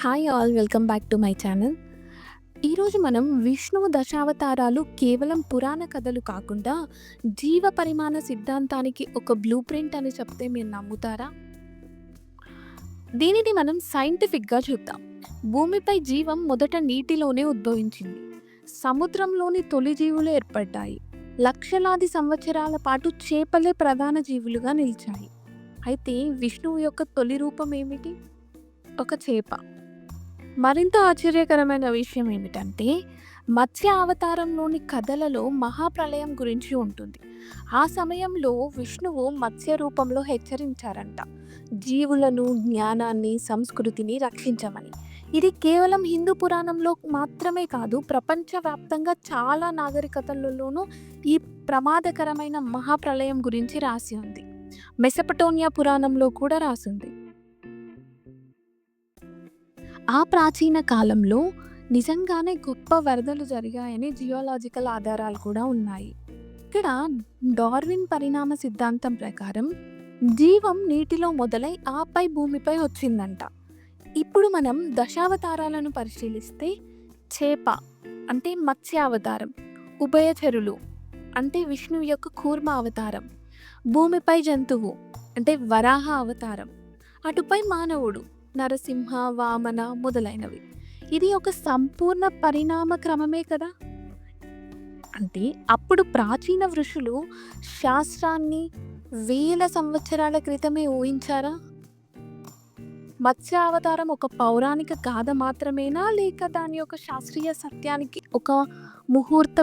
Hi all welcome back to my channel ఈరోజు మనం విష్ణువు దశావతారాలు కేవలం పురాణ కథలు కాకుండా జీవ పరిమాణ సిద్ధాంతానికి ఒక బ్లూ ప్రింట్ అని చెప్తే మీరు నమ్ముతారా? దీనిని మనం సైంటిఫిక్గా చూద్దాం. భూమిపై జీవం మొదట నీటిలోనే ఉద్భవించింది. సముద్రంలోని తొలి జీవులు ఏర్పడ్డాయి. లక్షలాది సంవత్సరాల పాటు చేపలే ప్రధాన జీవులుగా నిలిచాయి. అయితే విష్ణువు యొక్క తొలి రూపం ఏమిటి? ఒక చేప. మరింత ఆశ్చర్యకరమైన విషయం ఏమిటంటే మత్స్య అవతారంలోని కథలలో మహాప్రళయం గురించి ఉంటుంది. ఆ సమయంలో విష్ణువు మత్స్య రూపంలో హెచ్చరించారంట. జీవులను జ్ఞానాన్ని సంస్కృతిని రక్షించమని. ఇది కేవలం హిందూ పురాణంలో మాత్రమే కాదు ప్రపంచవ్యాప్తంగా చాలా నాగరికతలలోనూ ఈ ప్రమాదకరమైన మహాప్రళయం గురించి రాసి ఉంది. మెసపటోనియా పురాణంలో కూడా రాసింది ఆ ప్రాచీన కాలంలో నిజంగానే గొప్ప వరదలు జరిగాయని జియోలాజికల్ ఆధారాలు కూడా ఉన్నాయి. ఇక్కడ డార్విన్ పరిణామ సిద్ధాంతం ప్రకారం జీవం నీటిలో మొదలై ఆపై భూమిపై వచ్చిందంట. ఇప్పుడు మనం దశావతారాలను పరిశీలిస్తే చేప అంటే మత్స్య అవతారం ఉభయచరులు అంటే విష్ణువు యొక్క కూర్మ అవతారం భూమిపై జంతువు అంటే వరాహ అవతారం అటుపై మానవుడు నరసింహ వామన మొదలైనవి. ఇది ఒక సంపూర్ణ పరిణామ క్రమమే కదా? అంటే అప్పుడు ప్రాచీన ఋషులు శాస్త్రాన్ని వేల సంవత్సరాల క్రితమే ఊహించారా? మత్స్య అవతారం ఒక పౌరాణిక గాథ మాత్రమేనా? లేక దాని యొక్క శాస్త్రీయ సత్యానికి ఒక ముహూర్త